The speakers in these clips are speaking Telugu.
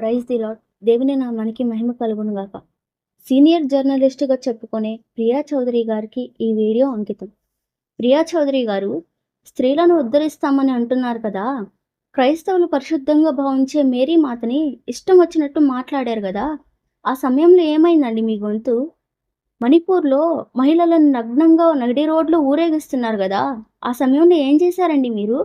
ప్రైజ్ ది లాడ్ దేవుని నామానికి మహిమ కలుగును గాక. సీనియర్ జర్నలిస్టుగా చెప్పుకునే ప్రియా చౌదరి గారికి ఈ వీడియో అంకితం. ప్రియా చౌదరి గారు స్త్రీలను ఉద్ధరిస్తామని అంటున్నారు కదా. క్రైస్తవులు పరిశుద్ధంగా భావించే మేరీ మాతని ఇష్టం వచ్చినట్టు మాట్లాడారు కదా. ఆ సమయంలో ఏమైందండి మీ గొంతు? మణిపూర్లో మహిళలను నగ్నంగా నడి రోడ్లు ఊరేగిస్తున్నారు కదా. ఆ సమయంలో ఏం చేశారండి మీరు?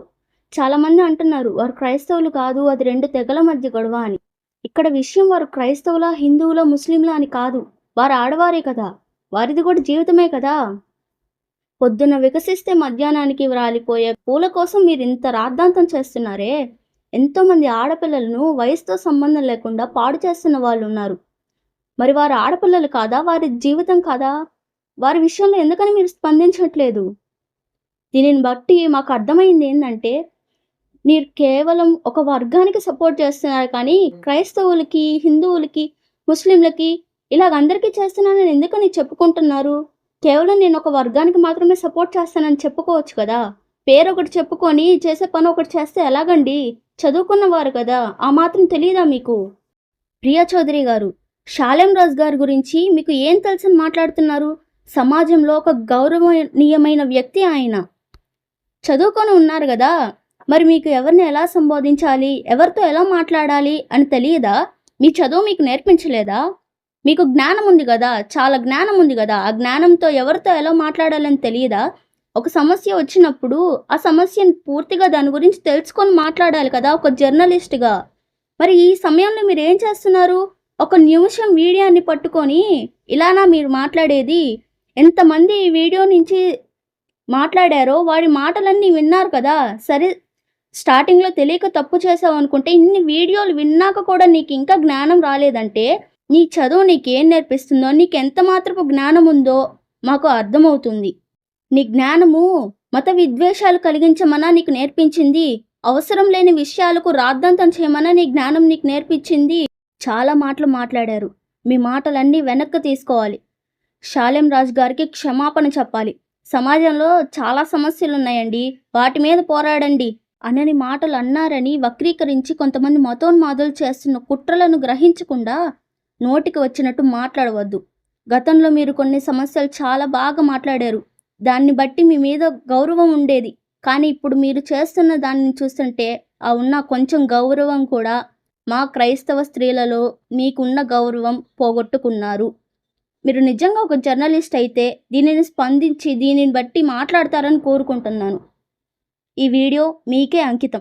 చాలామంది అంటున్నారు వారు క్రైస్తవులు కాదు అది రెండు తెగల మధ్య గొడవ అని. ఇక్కడ విషయం వారు క్రైస్తవుల హిందువుల ముస్లింల అని కాదు. వారు ఆడవారే కదా. వారిది కూడా జీవితమే కదా. పొద్దున వికసిస్తే మధ్యాహ్నానికి రాలిపోయే పూల కోసం మీరు ఇంత రాద్ధాంతం చేస్తున్నారే? ఎంతోమంది ఆడపిల్లలను వయసుతో సంబంధం లేకుండా పాడు చేస్తున్న వాళ్ళు ఉన్నారు. మరి వారు ఆడపిల్లలు కాదా? వారి జీవితం కాదా? వారి విషయంలో ఎందుకని మీరు స్పందించట్లేదు? దీనిని బట్టి మాకు అర్థమైంది ఏంటంటే మీరు కేవలం ఒక వర్గానికి సపోర్ట్ చేస్తున్నారు కానీ క్రైస్తవులకి హిందువులకి ముస్లింలకి ఇలాగ అందరికీ చేస్తున్నానని ఎందుకని చెప్పుకుంటున్నారు? కేవలం నేను ఒక వర్గానికి మాత్రమే సపోర్ట్ చేస్తానని చెప్పుకోవచ్చు కదా? పేరు ఒకటి చెప్పుకొని చేసే పని ఒకటి చేస్తే ఎలాగండి? చదువుకున్న వారు కదా ఆ మాత్రం తెలియదా మీకు? ప్రియా చౌదరి గారు షాలెం రాజ్ గారి గురించి మీకు ఏం తెలుసని మాట్లాడుతున్నారు? సమాజంలో ఒక గౌరవనీయమైన వ్యక్తి ఆయన. చదువుకొని ఉన్నారు కదా మరి మీకు ఎవరిని ఎలా సంబోధించాలి? ఎవరితో ఎలా మాట్లాడాలి అని తెలియదా? మీ చదువు మీకు నేర్పించలేదా? మీకు జ్ఞానం ఉంది కదా? చాలా జ్ఞానం ఉంది కదా? ఆ జ్ఞానంతో ఎవరితో ఎలా మాట్లాడాలని తెలియదా? ఒక సమస్య వచ్చినప్పుడు ఆ సమస్యను పూర్తిగా దాని గురించి తెలుసుకొని మాట్లాడాలి కదా ఒక జర్నలిస్ట్గా. మరి ఈ సమయంలో మీరు ఏం చేస్తున్నారు? ఒక నిమిషం వీడియోని పట్టుకొని ఇలానా మీరు మాట్లాడేది? ఎంతమంది ఈ వీడియో నుంచి మాట్లాడారో వారి మాటలన్నీ విన్నారు కదా? సరే స్టార్టింగ్లో తెలియక తప్పు చేసావు అనుకుంటే ఇన్ని వీడియోలు విన్నాక కూడా నీకు ఇంకా జ్ఞానం రాలేదంటే నీ చదువు నీకేం నేర్పిస్తుందో నీకు ఎంత మాత్రపు జ్ఞానం ఉందో మాకు అర్థమవుతుంది. నీ జ్ఞానము మత విద్వేషాలు కలిగించమన్నా నీకు నేర్పించింది అవసరం లేని విషయాలకు రాద్ధాంతం చేయమన్నా నీ జ్ఞానం నీకు నేర్పించింది చాలా మాటలు మాట్లాడారు. మీ మాటలన్నీ వెనక్కి తీసుకోవాలి. షాలెం రాజు గారికి క్షమాపణ చెప్పాలి. సమాజంలో చాలా సమస్యలు ఉన్నాయండి వాటి మీద పోరాడండి. అనని మాటలు అన్నారని వక్రీకరించి కొంతమంది మతోన్మాదులు చేస్తున్న కుట్రలను గ్రహించకుండా నోటికి వచ్చినట్టు మాట్లాడవద్దు. గతంలో మీరు కొన్ని సమస్యలు చాలా బాగా మాట్లాడారు. దాన్ని బట్టి మీ మీద గౌరవం ఉండేది. కానీ ఇప్పుడు మీరు చేస్తున్న దాన్ని చూస్తుంటే ఆ ఉన్న కొంచెం గౌరవం కూడా మా క్రైస్తవ స్త్రీలలో మీకున్న గౌరవం పోగొట్టుకున్నారు. మీరు నిజంగా ఒక జర్నలిస్ట్ అయితే దీనిని స్పందించి దీనిని బట్టి మాట్లాడతారని కోరుకుంటున్నాను. ఈ వీడియో మీకే అంకితం.